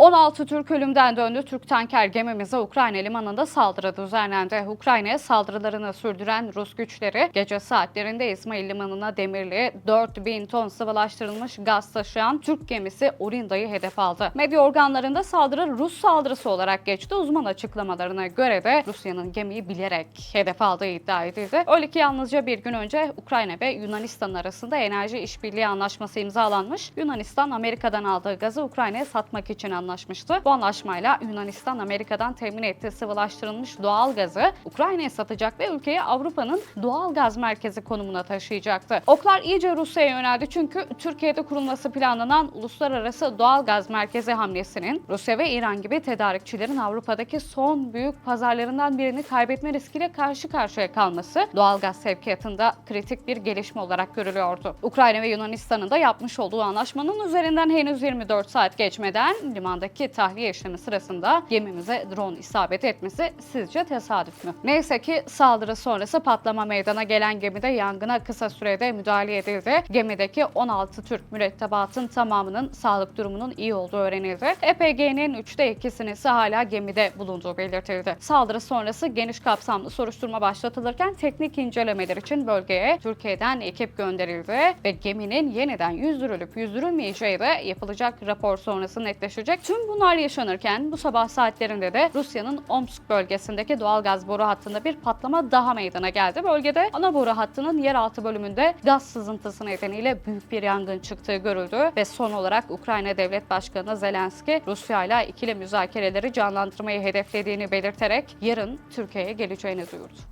16 Türk ölümden döndü. Türk tanker gemimize Ukrayna limanında saldırı düzenlendi. Ukrayna'ya saldırılarını sürdüren Rus güçleri gece saatlerinde İsmail Limanı'na demirli 4000 ton sıvılaştırılmış gaz taşıyan Türk gemisi Orinda'yı hedef aldı. Medya organlarında saldırı Rus saldırısı olarak geçti. Uzman açıklamalarına göre de Rusya'nın gemiyi bilerek hedef aldığı iddia edildi. Öyle ki yalnızca bir gün önce Ukrayna ve Yunanistan arasında enerji işbirliği anlaşması imzalanmış. Yunanistan Amerika'dan aldığı gazı Ukrayna'ya satmak için anlaşmıştı. Bu anlaşmayla Yunanistan Amerika'dan temin ettiği sıvılaştırılmış doğal gazı Ukrayna'ya satacak ve ülkeyi Avrupa'nın doğal gaz merkezi konumuna taşıyacaktı. Oklar iyice Rusya'ya yöneldi çünkü Türkiye'de kurulması planlanan uluslararası doğal gaz merkezi hamlesinin Rusya ve İran gibi tedarikçilerin Avrupa'daki son büyük pazarlarından birini kaybetme riskiyle karşı karşıya kalması doğal gaz sevkiyatında kritik bir gelişme olarak görülüyordu. Ukrayna ve Yunanistan'ın da yapmış olduğu anlaşmanın üzerinden henüz 24 saat geçmeden limandaki tahliye işlemi sırasında gemimize drone isabet etmesi sizce tesadüf mü? Neyse ki saldırı sonrası patlama meydana gelen gemide yangına kısa sürede müdahale edildi. Gemideki 16 Türk mürettebatın tamamının sağlık durumunun iyi olduğu öğrenildi. EPG'nin 3'te ikisinin ise hala gemide bulunduğu belirtildi. Saldırı sonrası geniş kapsamlı soruşturma başlatılırken teknik incelemeler için bölgeye Türkiye'den ekip gönderildi ve geminin yeniden yüzdürülüp yüzdürülmeyeceği de yapılacak rapor sonrası netleşecek. Tüm bunlar yaşanırken bu sabah saatlerinde de Rusya'nın Omsk bölgesindeki doğalgaz boru hattında bir patlama daha meydana geldi. Bölgede ana boru hattının yeraltı bölümünde gaz sızıntısı nedeniyle büyük bir yangın çıktığı görüldü ve son olarak Ukrayna Devlet Başkanı Zelenski Rusya ile ikili müzakereleri canlandırmayı hedeflediğini belirterek yarın Türkiye'ye geleceğini duyurdu.